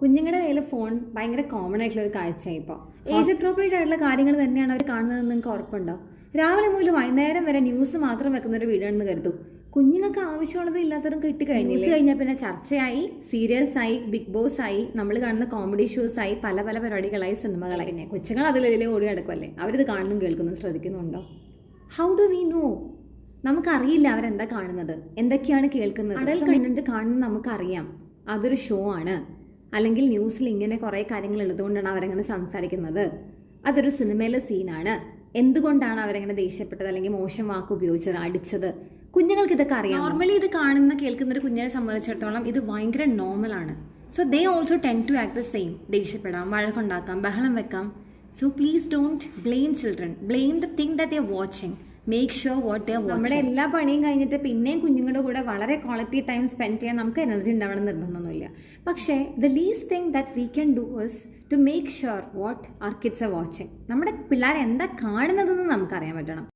കുഞ്ഞുങ്ങളുടെ കയ്യിൽ ഫോൺ ഭയങ്കര കോമൺ ആയിട്ടുള്ള ഒരു കാഴ്ചയായി ഇപ്പോൾ ഏജ് അപ്രോപ്രിയേറ്റ് ആയിട്ടുള്ള കാര്യങ്ങൾ തന്നെയാണ് അവർ കാണുന്നതെന്ന് നിങ്ങൾക്ക് ഉറപ്പുണ്ടോ? രാവിലെ മുതൽ വൈകുന്നേരം വരെ ന്യൂസ് മാത്രം വെക്കുന്ന ഒരു വീടാണെന്ന് കരുതൂ. കുഞ്ഞുങ്ങൾക്ക് ആവശ്യമുള്ളത് ഇല്ലാത്തതും ന്യൂസ് കഴിഞ്ഞാൽ പിന്നെ ചർച്ചയായി സീരിയൽസ് ആയി ബിഗ് ബോസ് ആയി നമ്മൾ കാണുന്ന കോമഡി ഷോസ് ആയി പല പല പരിപാടികളായി സിനിമകളായി പിന്നെ കൊച്ചുങ്ങൾ അതിലെതിലെ ഓടി നടക്കുമല്ലേ അവരിത് കാണുന്നു കേൾക്കുന്നു ശ്രദ്ധിക്കുന്നുണ്ടോ? ഹൗ ഡു വി നോ നമുക്കറിയില്ല അവരെന്താ കാണുന്നത്. എന്തൊക്കെയാണ് കേൾക്കുന്നത്? അടൽ കണ്ടന്റ് കാണുന്നത് നമുക്കറിയാം. അതൊരു ഷോ ആണ്. അല്ലെങ്കിൽ ന്യൂസിൽ ഇങ്ങനെ കുറേ കാര്യങ്ങൾ ഉള്ളതുകൊണ്ടാണ് അവരങ്ങനെ സംസാരിക്കുന്നത്. അതൊരു സിനിമയിലെ സീനാണ്. എന്തുകൊണ്ടാണ് അവരങ്ങനെ ദേഷ്യപ്പെട്ടത് അല്ലെങ്കിൽ മോശം വാക്ക് ഉപയോഗിച്ചത് അടിച്ചത്? കുഞ്ഞുങ്ങൾക്ക് ഇതൊക്കെ അറിയാം നോർമലി ഇത് കാണുന്ന കേൾക്കുന്ന ഒരു കുഞ്ഞിനെ സംബന്ധിച്ചിടത്തോളം ഇത് ഭയങ്കര നോർമലാണ് so they also tend to act the same ദേഷ്യപ്പെടാം വഴക്കുണ്ടാക്കാം ബഹളം വെക്കാം. So please don't blame children blame the thing the they're watching make sure what they're നമ്മുടെ എല്ലാ പണിയും കഴിഞ്ഞിട്ട് പിന്നെയും കുഞ്ഞുങ്ങളുടെ കൂടെ വളരെ ക്വാളിറ്റി ടൈം സ്പെൻഡ് ചെയ്യാൻ നമുക്ക് എനർജി ഉണ്ടാവണം നിർബന്ധമൊന്നുമില്ല. പക്ഷേ the least thing that we can do is to make sure what our kids are watching നമ്മുടെ പിള്ളേർ എന്താ കാണുന്നതെന്ന് നമുക്കറിയാൻ പറ്റണം.